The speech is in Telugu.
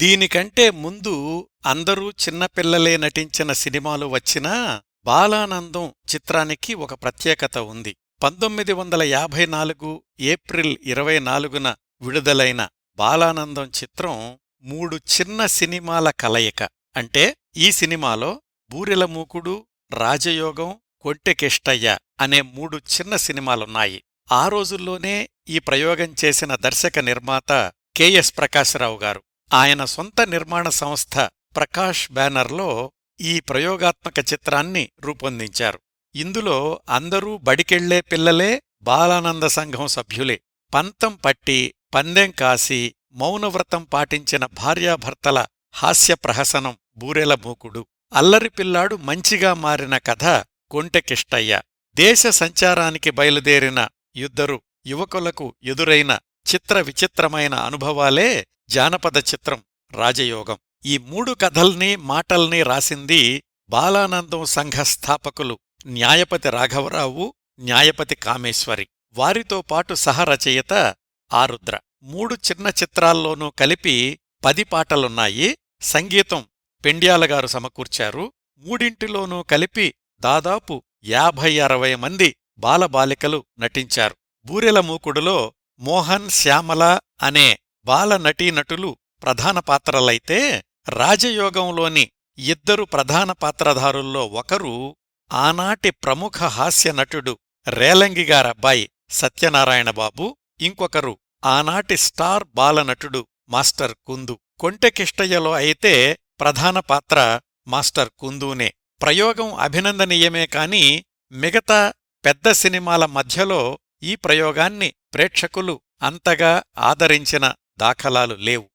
దీనికంటే ముందు అందరూ చిన్నపిల్లలే నటించిన సినిమాలు వచ్చినా బాలానందం చిత్రానికి ఒక ప్రత్యేకత ఉంది. పంతొమ్మిది వందల యాభై నాలుగు ఏప్రిల్ ఇరవై నాలుగున విడుదలైన బాలానందం చిత్రం మూడు చిన్న సినిమాల కలయిక. అంటే ఈ సినిమాలో బూరెలమూకుడు రాజయోగం కొంటెకిష్టయ్య అనే మూడు చిన్న సినిమాలున్నాయి. ఆ రోజుల్లోనే ఈ ప్రయోగం చేసిన దర్శక నిర్మాత కెఎస్ ప్రకాశరావు గారు. ఆయన సొంత నిర్మాణ సంస్థ ప్రకాష్ బ్యానర్లో ఈ ప్రయోగాత్మక చిత్రాన్ని రూపొందించారు. ఇందులో అందరూ బడికెళ్ళే పిల్లలే బాలానంద సంఘం సభ్యులే. పంతం పట్టి పందెం కాసి మౌనవ్రతం పాటించిన భార్యాభర్తల హాస్య ప్రహసనం బూరెల మూకుడు. అల్లరి పిల్లాడు మంచిగా మారిన కథ కొంటెకిష్టయ్య. దేశ సంచారానికి బయలుదేరిన ఇద్దరు యువకులకు ఎదురైన చిత్ర విచిత్రమైన అనుభవాలే జానపద చిత్రం రాజయోగం. ఈ మూడు కథల్ని మాటల్ని రాసింది బాలానందం సంఘ స్థాపకులు న్యాయపతి రాఘవరావు న్యాయపతి కామేశ్వరి. వారితో పాటు సహరచయిత ఆరుద్ర. మూడు చిన్న చిత్రాల్లోనూ కలిపి పది పాటలున్నాయి. సంగీతం పెండ్యాలగారు సమకూర్చారు. మూడింటిలోనూ కలిపి దాదాపు యాభై అరవై మంది బాలబాలికలు నటించారు. బూరెల మూకుడులో మోహన్ శ్యామల అనే వాళ్ళ నటీనటులు ప్రధాన పాత్రలైతే రాజయోగంలోని ఇద్దరు ప్రధాన పాత్రధారుల్లో ఒకరు ఆనాటి ప్రముఖ హాస్య నటుడు రేలంగిగారబ్బాయి సత్యనారాయణబాబు ఇంకొకరు ఆనాటి స్టార్ బాలనటుడు మాస్టర్ కుందు. కొంటెకిష్టయ్యలో అయితే ప్రధాన పాత్ర మాస్టర్ కుందూనే. ప్రయోగం అభినందనీయమే కాని మిగతా పెద్ద సినిమాల మధ్యలో ఈ ప్రయోగాన్ని ప్రేక్షకులు అంతగా ఆదరించిన దాఖలాలు లేవు.